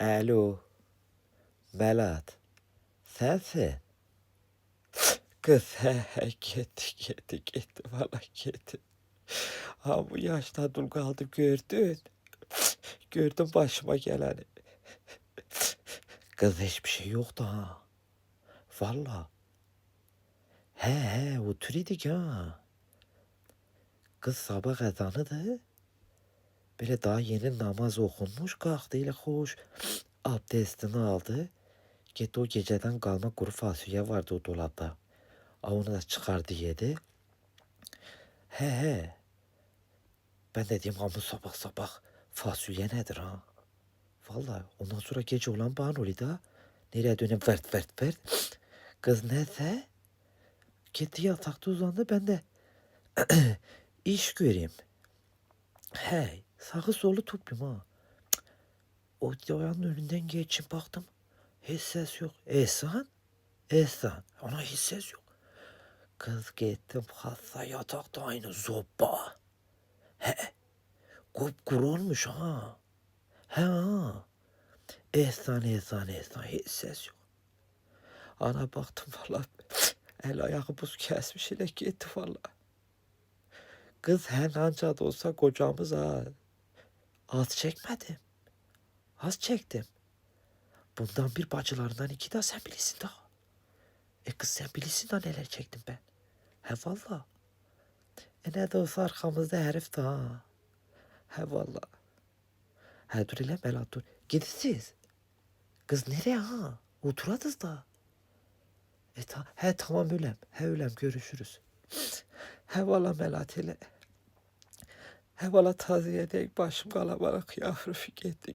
Alo. Belat. Sensin. Kız he he gitti gitti gitti valla gitti. Ha bu yaşta dul kaldı gördün. Gördün başıma geleni. Kız hiçbir şey yoktu ha. Valla. He he oturuyorduk ha. Kız sabah ezanıdı. Böyle daha yeni namaz okunmuş kalktı ile hoş. Abdestini aldı. Gitti o geceden kalma kuru fasulye vardı o dolapta. Aa, Onu da çıkardı yedi. He he. Ben de diyeyim ama sabah sabah fasulye nedir ha? Vallahi ondan sonra gece olan oluyor da. Nereye dönüp vert vert vert. Kız neyse. Gitti yatakta uzandı ben de iş göreyim. Hey sağı solu toplayayım ha. O dayanın önünden geçim baktım. Hiç ses yok. Ehsan? Ehsan. Ona hiç ses yok. Kız gittim hasta yatakta aynı zoba. He. Kupkuru olmuş ha. He ha. Ehsan ehsan ehsan hiç ses yok. Ana baktım valla el ayağı buz kesmiş ile gitti valla. Kız her anca da olsa kocamız. Az çekmedim. Az çektim. Bundan bir bacılarından iki de sen bilirsin daha. E kız sen bilirsin da neler çektim ben. He valla. E ne de olsa arkamızda herif daha. He valla. He dur hele Belat dur. Gidisiz. Kız nereye ha? Oturadız da. E ta he tamam ölem. He ölem görüşürüz. He valla Melat hele. He valla taziye değil başım kalabalık yavrum gitti